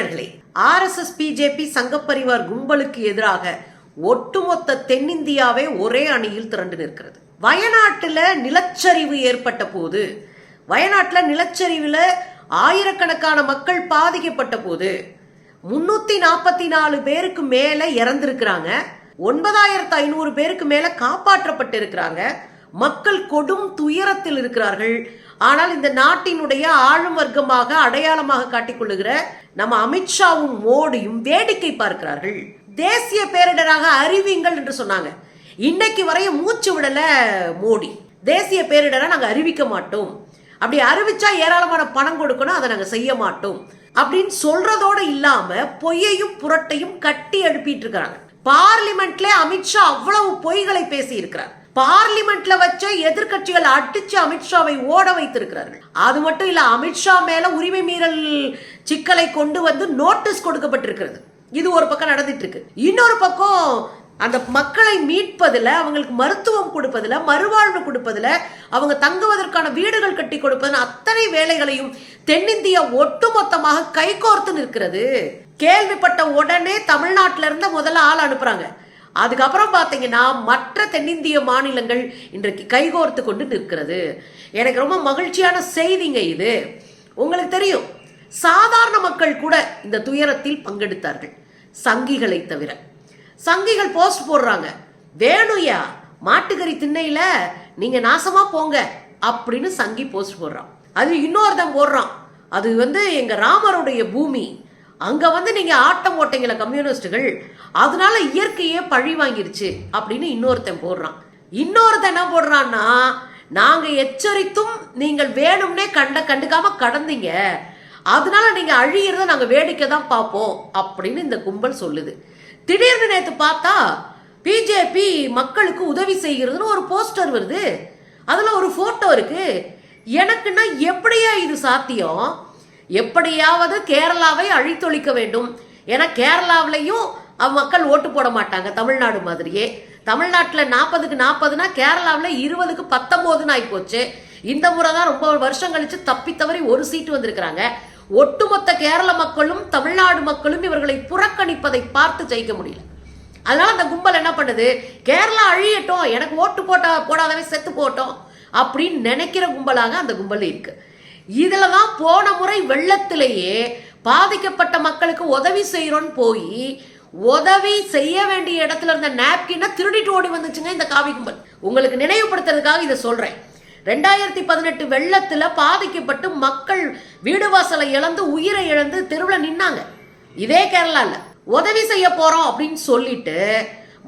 தோழர்களே RSS BJP சங்கப்பரிவார் கும்பலுக்கு எதிராக ஒட்டுமொத்த தென்னிந்தியாவே ஒரே அணியில் திரண்டு நிற்கிறது. வயநாட்டில் நிலச்சரிவு ஏற்பட்ட போது வயநாட்டுல நிலச்சரிவுல ஆயிரக்கணக்கான மக்கள் பாதிக்கப்பட்ட போது முன்னூத்தி நாற்பத்தி நாலு பேருக்கு மேல இறந்திருக்கிறாங்க. ஒன்பதாயிரத்து ஐநூறு பேருக்கு மேல காப்பாற்றப்பட்டு இருக்கிறாங்க மக்கள் கொடும் துயரத்தில் இருக்கிறார்கள். ஆனால் இந்த நாட்டினுடைய ஆளும் வர்க்கமாக அடையாளமாக காட்டிக்கொள்ளுகிற நம்ம அமித்ஷாவும் மோடியும் வேடிக்கை பார்க்கிறார்கள். தேசிய பேரிடராக அறிவிங்கள் என்று சொன்னாங்க. இன்னைக்கு வரைய மூச்சு விடல மோடி. தேசிய பேரிடரை நாங்கள் அறிவிக்க மாட்டோம். அப்படி அறிவிச்சா ஏராளமான பணம் கொடுக்கணும் அதை நாங்கள் செய்ய மாட்டோம். அப்படின்னு சொல்றதோட இல்லாம பொய்யையும் புரட்டையும் கட்டி எழுப்பிட்டு இருக்கிறாங்க. பார்லிமெண்ட்ல அமித்ஷா அவ்வளவு பொய்களை பேசி இருக்கிறார் பார்லிமெண்ட்ல வச்ச எதிர்கட்சிகள் அடிச்சு அமித்ஷாவை ஓட வைத்திருக்கிறார்கள். அது மட்டும் இல்ல அமித்ஷா மேல உரிமை மீறல் சிக்கலை கொண்டு வந்து நோட்டீஸ் கொடுக்கப்பட்டிருக்கிறது. இது ஒரு பக்கம் நடந்துட்டு இருக்கு இன்னொரு பக்கம் அந்த மக்களை மீட்பதில் அவங்களுக்கு மருத்துவம் கொடுப்பதில் மறுவாழ்வு கொடுப்பதில் அவங்க தங்குவதற்கான வீடுகள் கட்டி கொடுப்பதில் அத்தனை வேலைகளையும் தென்னிந்தியா ஒட்டுமொத்தமாக கைகோர்த்து நிற்கிறது. கேள்விப்பட்ட உடனே தமிழ்நாட்டில இருந்து முதல்ல ஆள் அனுப்புறாங்க. அதுக்கப்புறம் பார்த்தீங்கன்னா மற்ற தென்னிந்திய மாநிலங்கள் இன்றைக்கு கைகோர்த்து கொண்டு நிற்கிறது. எனக்கு ரொம்ப மகிழ்ச்சியான செய்திங்க இது. உங்களுக்கு தெரியும் சாதாரண மக்கள் கூட இந்த துயரத்தில் பங்கெடுத்தார்கள் சங்கிகளை தவிர. சங்கிகள் போஸ்ட் போடுறாங்க வேணுயா மாட்டுக்கறி திண்ணையில நீங்க நாசமா போங்க அப்படின்னு சங்கி போஸ்ட் போடுறான். அது இன்னொருத்தன் போடுறான் அது வந்து எங்க ராமருடைய பூமி. அங்க வந்து நீங்க ஆட்டம் ஓட்டீங்கள கம்யூனிஸ்டுகள் அதனால இயற்கையே பழி வாங்கிருச்சு அப்படின்னு இன்னொருத்தன் போடுறான். இன்னொருத்தன் என்ன போடுறான்னா நாங்க எச்சரித்தும் நீங்கள் வேணும்னே கண்ட கண்டுக்காம கடந்தீங்க. அதனால நீங்க அழியிறத நாங்க வேடிக்கை தான் பார்ப்போம் அப்படின்னு இந்த கும்பல் சொல்லுது. திடீர்னு நேற்று பார்த்தா பிஜேபி மக்களுக்கு உதவி செய்கிறதுன்னு ஒரு போஸ்டர் வருது. அதில் ஒரு ஃபோட்டோ இருக்கு. எனக்குன்னா எப்படியா இது சாத்தியம்? எப்படியாவது கேரளாவை அழித்தொழிக்க வேண்டும். ஏன்னா கேரளாவிலையும் மக்கள் ஓட்டு போட மாட்டாங்க தமிழ்நாடு மாதிரியே. தமிழ்நாட்டில் நாற்பதுக்கு நாற்பதுனா கேரளாவில் இருபதுக்கு பத்தொம்போதுன்னு ஆகிப்போச்சு இந்த முறை தான் ரொம்ப வருஷம் கழிச்சு தப்பி தவறி ஒரு சீட்டு வந்திருக்கிறாங்க. ஒட்டுமொத்த கேரள மக்களும் தமிழ்நாடு மக்களும் இவர்களை புறக்கணிப்பதை பார்த்து ஜெயிக்க முடியல. அதனால அந்த கும்பல் என்ன பண்ணுது? கேரளா அழியட்டும் எனக்கு ஓட்டு போட்ட போடாதவன் செத்து போட்டோம் அப்படின்னு நினைக்கிற கும்பலாக அந்த கும்பல் இருக்கு. இதுல தான் போன முறை வெள்ளத்திலேயே பாதிக்கப்பட்ட மக்களுக்கு உதவி செய்யறோன்னு போய் உதவி செய்ய வேண்டிய இடத்துல இருந்த நாப்கினை திருடிட்டு ஓடி வந்துச்சுங்க இந்த காவி கும்பல். உங்களுக்கு நினைவுபடுத்துறதுக்காக இதை சொல்றேன். ரெண்டாயிரத்தி பதினெட்டு வெள்ளத்துல பாதிக்கப்பட்டு மக்கள் வீடு வாசலை இழந்து உயிரை இழந்து தெருவில் நின்னாங்க. இதே கேரளால உதவி செய்ய போறோம் அப்படின்னு சொல்லிட்டு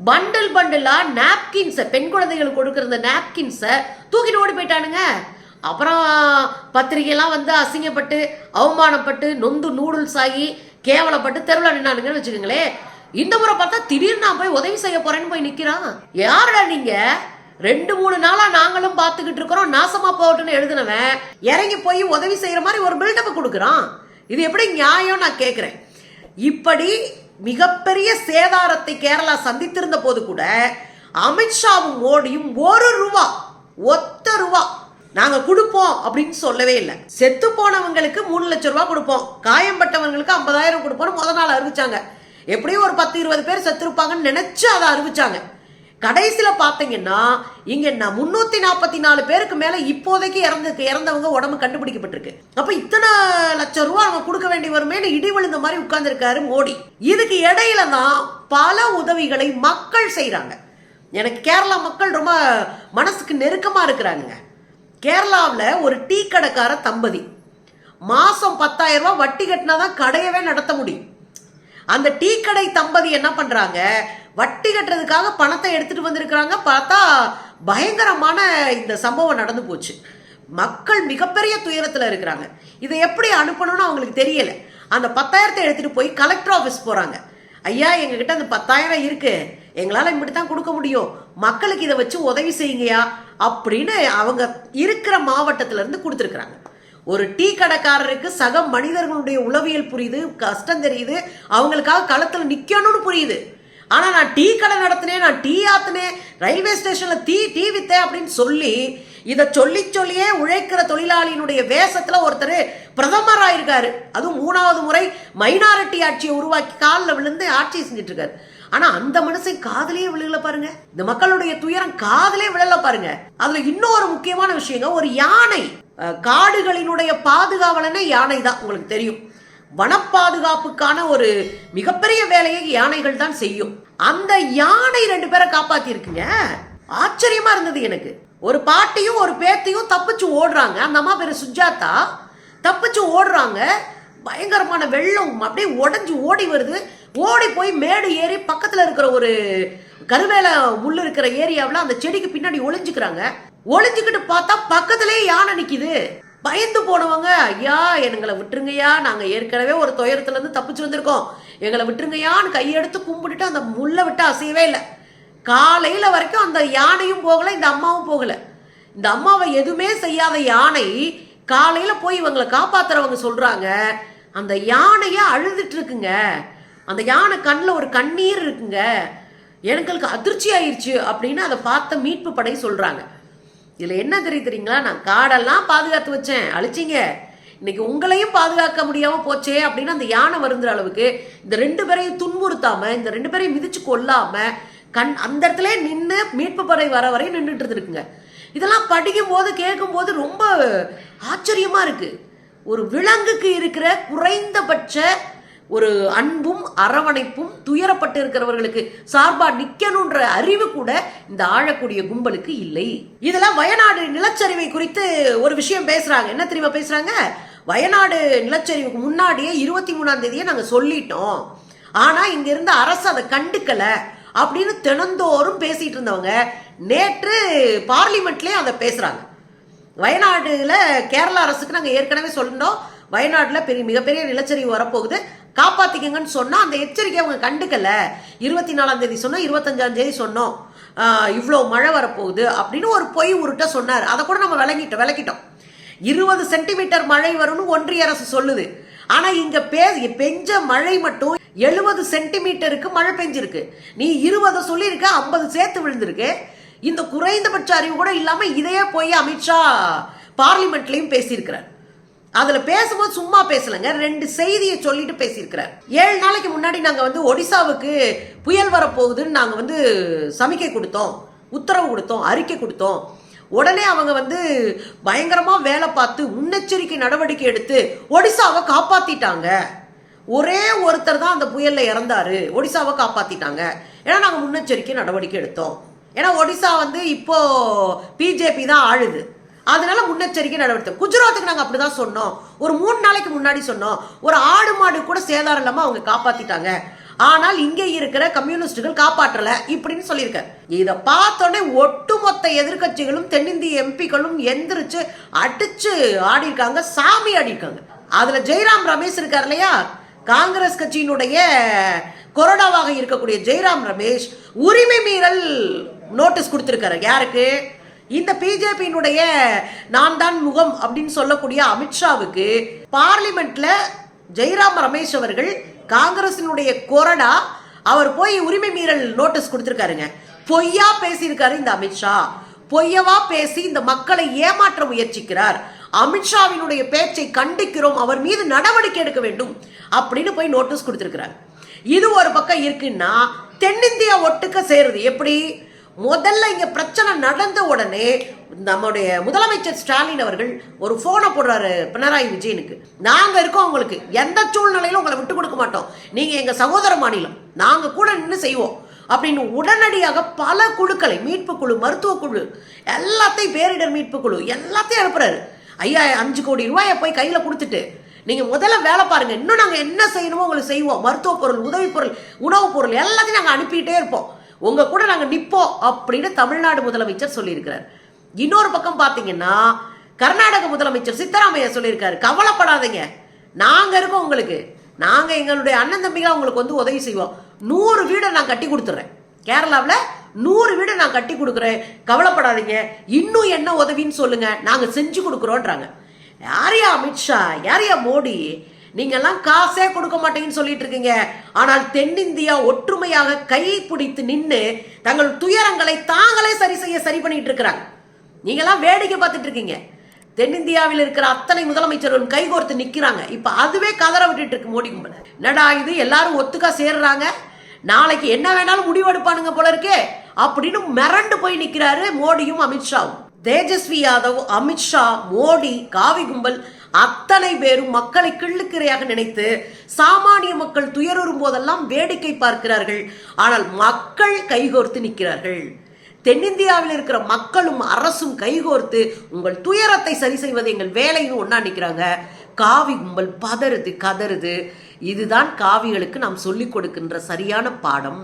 பண்டில் பண்டிலா நாப்கின்ஸை பெண் குழந்தைகளுக்கு கொடுக்குற இந்த நாப்கின்ஸை தூக்கிட்டு ஓடி போயிட்டானுங்க. அப்புறம் பத்திரிகைலாம் வந்து அசிங்கப்பட்டு அவமானப்பட்டு நொந்து நூடுல்ஸ் ஆகி கேவலப்பட்டு தெருவில் நின்னானுங்கன்னு வச்சுக்கோங்களேன். இந்த முறை பார்த்தா திடீர்னு நான் போய் உதவி செய்ய போறேன்னு போய் நிக்கிறான். யாரடா நீங்க? ரெண்டு மூணு நாளா நாங்களும் பார்த்துக்கிட்டு இருக்கிறோம். நாசமா போகட்டும்னு எழுதினவன் இறங்கி போய் உதவி செய்யற மாதிரி ஒரு பில்டப் கொடுக்குறான். இது எப்படி நியாயம் நான் கேட்கிறேன் இப்படி மிகப்பெரிய சேதாரத்தை கேரளா சந்தித்திருந்த போது கூட அமித்ஷாவும் மோடியும் ஒரு ரூபா ஒத்த ரூபா நாங்க கொடுப்போம் அப்படின்னு சொல்லவே இல்லை. செத்து போனவங்களுக்கு மூணு லட்சம் ரூபாய் கொடுப்போம். காயம்பட்டவங்களுக்கு ஐம்பதாயிரம் கொடுப்போம்னு முத நாள் அறிவிச்சாங்க. எப்படியும் ஒரு பத்து இருபது பேர் செத்துருப்பாங்கன்னு நினச்சி அதை அறிவிச்சாங்க. கடைசியில் பார்த்தீங்கன்னா இங்கே நான் முந்நூற்றி நாற்பத்தி நாலு பேருக்கு மேலே இப்போதைக்கு இறந்து இறந்தவங்க உடம்பு கண்டுபிடிக்கப்பட்டிருக்கு. அப்போ இத்தனை லட்சம் ரூபா நம்ம கொடுக்க வேண்டி வருமேனு இடி விழுந்த மாதிரி உட்கார்ந்துருக்காரு மோடி. இதுக்கு இடையில தான் பல உதவிகளை மக்கள் செய்கிறாங்க எனக்கு கேரளா மக்கள் ரொம்ப மனசுக்கு நெருக்கமாக இருக்கிறாங்க. கேரளாவில் ஒரு டீ கடைக்கார தம்பதி. மாதம் பத்தாயிரம் ரூபா வட்டி கட்டினா தான் கடையவே நடத்த முடியும். அந்த டீ கடை தம்பதி என்ன பண்றாங்க? வட்டி கட்டுறதுக்காக பணத்தை எடுத்துட்டு வந்திருக்கிறாங்க. பார்த்தா பயங்கரமான இந்த சம்பவம் நடந்து போச்சு. மக்கள் மிகப்பெரிய துயரத்தில் இருக்கிறாங்க. இதை எப்படி அனுப்பணும்னு அவங்களுக்கு தெரியல. அந்த பத்தாயிரத்தை எடுத்துட்டு போய் கலெக்டர் ஆஃபீஸ் போறாங்க. ஐயா எங்ககிட்ட அந்த பத்தாயிரம் இருக்கு. எங்களால் இப்படி தான் கொடுக்க முடியும். மக்களுக்கு இதை வச்சு உதவி செய்யுங்கயா அப்படின்னு அவங்க இருக்கிற மாவட்டத்திலேருந்து கொடுத்துருக்குறாங்க. ஒரு டீ கடைக்காரருக்கு சக மனிதர்களுடைய உளவியல் புரியுது கஷ்டம் தெரியுது அவங்களுக்காக களத்தில் நிற்கணும்னு புரியுது. ஆனால் நான் டீ கடை நடத்தினேன் நான் டீ ஆத்தினேன் ரயில்வே ஸ்டேஷனில் டீ டீ வித்தேன் அப்படின்னு சொல்லி இதை சொல்லி சொல்லியே உழைக்கிற தொழிலாளியினுடைய வேஷத்தில் ஒருத்தர் பிரதமர் ஆயிருக்காரு. அதுவும் மூணாவது முறை மைனாரிட்டி ஆட்சியை உருவாக்கி காலில் விழுந்து ஆட்சி செஞ்சுட்டு இருக்காரு ஆனா அந்த மனுஷன் காதலே விழுகல பாருங்க. இந்த மக்களுடைய துயரம் காதலே விழல பாருங்க. அதுல இன்னொரு முக்கியமான விஷயங்க ஒரு யானை. காடுகளினுடைய பாதுகாவலனே யானை தான் உங்களுக்கு தெரியும். வனப்பாதுகாப்புக்கான ஒரு மிகப்பெரிய வேலையை யானைகள் தான் செய்யும். அந்த யானை ரெண்டு பேரை காப்பாத்தி இருக்குங்க ஆச்சரியமா இருந்தது எனக்கு. ஒரு பாட்டியும் ஒரு பேத்தையும் தப்பிச்சு ஓடுறாங்க. அந்த அம்மா பேரு சுஜாதா. தப்பிச்சு ஓடுறாங்க. பயங்கரமான வெள்ளம் அப்படியே உடஞ்சி ஓடி வருது. ஓடி போய் மேடு ஏறி பக்கத்துல இருக்கிற ஒரு கருவேல உள்ள இருக்கிற ஏரியாவில் அந்த செடிக்கு பின்னாடி ஒளிஞ்சுக்கிறாங்க. ஒளிஞ்சுக்கிட்டு பார்த்தா பக்கத்திலேயே யானை நிக்குது. பயந்து போனவங்க ஐயா எங்களை விட்டுருங்கய்யா. நாங்க ஏற்கனவே ஒரு துயரத்துல இருந்து தப்பிச்சு வந்திருக்கோம். எங்களை விட்டுருங்கய்யான்னு கையெடுத்து கும்பிட்டுட்டு அந்த முள்ளை விட்டு அசையவே இல்லை. காலையில வரைக்கும் அந்த யானையும் போகல இந்த அம்மாவும் போகல. இந்த அம்மாவை எதுவுமே செய்யாத யானை காலையில போய் இவங்களை காப்பாத்துறவங்க சொல்றாங்க. அந்த யானைய அழுதுட்டு இருக்குங்க. அந்த யானை கண்ணில் ஒரு கண்ணீர் இருக்குங்க. எனக்கு அதிர்ச்சி ஆயிடுச்சு அப்படின்னு அதை பார்த்த மீட்பு படை சொல்றாங்க. இதில் என்ன தெரியும் தெரியுங்களா? நான் காடெல்லாம் பாதுகாத்து வச்சேன். அழிச்சிங்க. இன்னைக்கு உங்களையும் பாதுகாக்க முடியாமல் போச்சே அப்படின்னு அந்த யானை வருந்துற அளவுக்கு இந்த ரெண்டு பேரையும் துன்புறுத்தாமல் இந்த ரெண்டு பேரையும் மிதிச்சு கொல்லாமல் கண் அந்த இடத்துல நின்று மீட்பு படை வர வரை நின்றுட்டு இருந்திருக்குங்க இதெல்லாம் படிக்கும் போது கேட்கும் போது ரொம்ப ஆச்சரியமாக இருக்குது ஒரு விலங்குக்கு இருக்கிற குறைந்தபட்ச ஒரு அன்பும் அரவணைப்பும் துயரப்பட்டு இருக்கிறவர்களுக்கு சார்பா நிக்கணுன்ற அறிவு கூட இந்த ஆழக்கூடிய கும்பலுக்கு இல்லை. இதெல்லாம் வயநாடு நிலச்சரிவை குறித்து ஒரு விஷயம் பேசுறாங்க. என்ன தெரியுமா பேசுறாங்க? வயநாடு நிலச்சரிவுக்கு முன்னாடியே இருபத்தி மூணாம் தேதியை நாங்க சொல்லிட்டோம். ஆனா இங்க இருந்த அரசு அதை கண்டுக்கல அப்படின்னு தினந்தோறும் பேசிட்டு இருந்தவங்க நேற்று பார்லிமெண்ட்லயே அதை பேசுறாங்க. வயநாடுல கேரளா அரசுக்கு நாங்க ஏற்கனவே சொல்லிட்டோம். வயநாட்டில் பெரிய மிகப்பெரிய நிலச்சரிவு வரப்போகுது. காப்பாத்திக்கங்கன்னு சொன்னால் அந்த எச்சரிக்கை அவங்க கண்டுக்கல. இருபத்தி நாலாம் தேதி சொன்னோம் இருபத்தஞ்சாம் தேதி சொன்னோம். இவ்வளோ மழை வரப்போகுது அப்படின்னு ஒரு பொய் உருட்ட சொன்னார். அதை கூட நம்ம விளங்கிட்டோம் விளக்கிட்டோம். இருபது சென்டிமீட்டர் மழை வரும்னு ஒன்றிய அரசு சொல்லுது. ஆனால் இங்கே பே பெஞ்ச மழை மட்டும் எழுபது சென்டிமீட்டருக்கு மழை பெஞ்சிருக்கு. நீ இருபது சொல்லியிருக்க ஐம்பது சேர்த்து விழுந்திருக்கு. இந்த குறைந்தபட்ச அறிவு கூட இல்லாமல் இதையே போய் அமித்ஷா பார்லிமெண்ட்லேயும் பேசியிருக்கிறார். அதுல பேசும்போது சும்மா பேசலங்க. ரெண்டு செய்தியை சொல்லிட்டு பேசியிருக்கிறார். ஏழு நாளைக்கு முன்னாடி நாங்க வந்து ஒடிசாவுக்கு புயல் வரப்போகுதுன்னு நாங்க வந்து சமிக்கை கொடுத்தோம். உத்தரவு கொடுத்தோம். அறிக்கை கொடுத்தோம். உடனே அவங்க வந்து பயங்கரமா வேலை பார்த்து முன்னெச்சரிக்கை நடவடிக்கை எடுத்து ஒடிசாவை காப்பாத்திட்டாங்க. ஒரே ஒருத்தர் தான் அந்த புயல்ல இறந்தாரு. ஒடிசாவை காப்பாத்திட்டாங்க. ஏன்னா நாங்க முன்னெச்சரிக்கை நடவடிக்கை எடுத்தோம். ஏன்னா ஒடிசா வந்து இப்போ பிஜேபி தான் ஆளுது. அதனால முன்னெச்சரிக்கை நடவடிக்கை. குஜராத்துக்கு நாங்க அப்படிதான் சொன்னோம். ஒரு மூணு நாளைக்கு முன்னாடி சொன்னோம். ஒரு ஆடு மாடு கூட சேதாரம் இல்லாமல் அவங்க காப்பாத்திட்டாங்க. ஆனால் இங்கே இருக்கிற கம்யூனிஸ்டுகள் காப்பாற்றல இப்படின்னு சொல்லியிருக்காரு. இதை பார்த்தோன்னே ஒட்டுமொத்த எதிர்க்கட்சிகளும் தென்னிந்திய எம்பிக்களும் எந்திரிச்சு அடிச்சு ஆடி இருக்காங்க சாமி ஆடி இருக்காங்க அதுல ஜெயராம் ரமேஷ் இருக்கார் இல்லையா? காங்கிரஸ் கட்சியினுடைய கொரோனாவாக இருக்கக்கூடிய ஜெயராம் ரமேஷ் உரிமை மீறல் நோட்டீஸ் கொடுத்துருக்காரு. யாருக்கு? இந்த பிஜேபியினுடைய நான் தான் முகம் அப்படின்னு சொல்லக்கூடிய அமித்ஷாவுக்கு பார்லிமெண்ட்ல ஜெயராம் ரமேஷ் அவர்கள் காங்கிரசினுடைய கொறடா அவர் போய் உரிமை மீறல் நோட்டீஸ் கொடுத்துருக்காருங்க. பொய்யா பேசியிருக்காரு இந்த அமித்ஷா பொய்யவா பேசி இந்த மக்களை ஏமாற்ற முயற்சிக்கிறார். அமித்ஷாவினுடைய பேச்சை கண்டிக்கிறோம் அவர் மீது நடவடிக்கை எடுக்க வேண்டும் அப்படின்னு போய் நோட்டீஸ் கொடுத்துருக்கிறார். இது ஒரு பக்கம் இருக்குன்னா தென்னிந்தியா ஒட்டுக்க சேருது. எப்படி? முதல்ல இங்க பிரச்சனை நடந்த உடனே நம்முடைய முதலமைச்சர் ஸ்டாலின் அவர்கள் ஒரு போனை போடுறாரு பினராயி விஜயனுக்கு. நாங்க இருக்கோம் உங்களுக்கு. எந்த சூழ்நிலையிலும் உங்களை விட்டு கொடுக்க மாட்டோம். நீங்க எங்க சகோதர மாநிலம். நாங்க கூட நின்று செய்வோம். அப்படின்னு உடனடியாக பல குழுக்களை மீட்பு குழு மருத்துவ குழு எல்லாத்தையும் பேரிடர் மீட்பு குழு எல்லாத்தையும் அனுப்புறாரு. ஐயா அஞ்சு கோடி ரூபாயை போய் கையில கொடுத்துட்டு நீங்க முதல்ல வேலை பாருங்க. இன்னும் நாங்க என்ன செய்யணுமோ உங்களுக்கு செய்வோம். மருத்துவ பொருள் உதவி பொருள் உணவுப் பொருள் எல்லாத்தையும் நாங்க அனுப்பிட்டே இருப்போம். உங்க கூட நாங்கள் நிற்போம் அப்படின்னு தமிழ்நாடு முதலமைச்சர் சொல்லியிருக்கிறார். இன்னொரு பக்கம் பார்த்தீங்கன்னா கர்நாடக முதலமைச்சர் சித்தராமையா சொல்லியிருக்காரு. கவலைப்படாதீங்க. நாங்கள் இருக்கோம் உங்களுக்கு. நாங்கள் எங்களுடைய அண்ணன் தம்பிகளா உங்களுக்கு வந்து உதவி செய்வோம். நூறு வீடை நான் கட்டி கொடுத்துட்றேன் கேரளாவில் நூறு வீடை நான் கட்டி கொடுக்குறேன். கவலைப்படாதீங்க. இன்னும் என்ன உதவின்னு சொல்லுங்கள் நாங்கள் செஞ்சு கொடுக்குறோன்றாங்க. யாரையா அமித்ஷா? யாரையா மோடி? நீங்கெல்லாம் காசே கொடுக்க மாட்டேங்கன்னு சொல்லிட்டு இருக்கீங்க. ஆனால் தென்னிந்தியா ஒற்றுமையாக கை பிடித்து நின்று தங்கள் துயரங்களை தாங்களே சரி செய்ய சரி பண்ணிட்டு இருக்கிறாங்க. நீங்களாம் வேடிக்கை பார்த்துட்டு இருக்கீங்க. தென்னிந்தியாவில் இருக்கிற அத்தனை முதலமைச்சர்களும் கைகோர்த்து நிற்கிறாங்க இப்போ அதுவே கதற விட்டுட்டு இருக்கு மோடி கும்பல. என்னடா இது? எல்லாரும் ஒத்துக்கா சேர்றாங்க. நாளைக்கு என்ன வேணாலும் முடிவெடுப்பானுங்க போல இருக்கே அப்படின்னு மிரண்டு போய் நிற்கிறாரு மோடியும் அமித்ஷாவும். தேஜஸ்வி யாதவ் அமித்ஷா மோடி காவி கும்பல் அத்தனை பேரும் மக்களை கிள்ளுக்கிரையாக நினைத்து சாமானிய மக்கள் துயருறும் போதெல்லாம் வேடிக்கை பார்க்கிறார்கள். ஆனால் மக்கள் கைகோர்த்து நிற்கிறார்கள். தென்னிந்தியாவில் இருக்கிற மக்களும் அரசும் கைகோர்த்து உங்கள் துயரத்தை சரி செய்வது எங்கள் வேலைன்னு ஒன்றா நிற்கிறாங்க காவி கும்பல் பதறுது கதறுது. இதுதான் காவிகளுக்கு நாம் சொல்லிக் கொடுக்கின்ற சரியான பாடம்.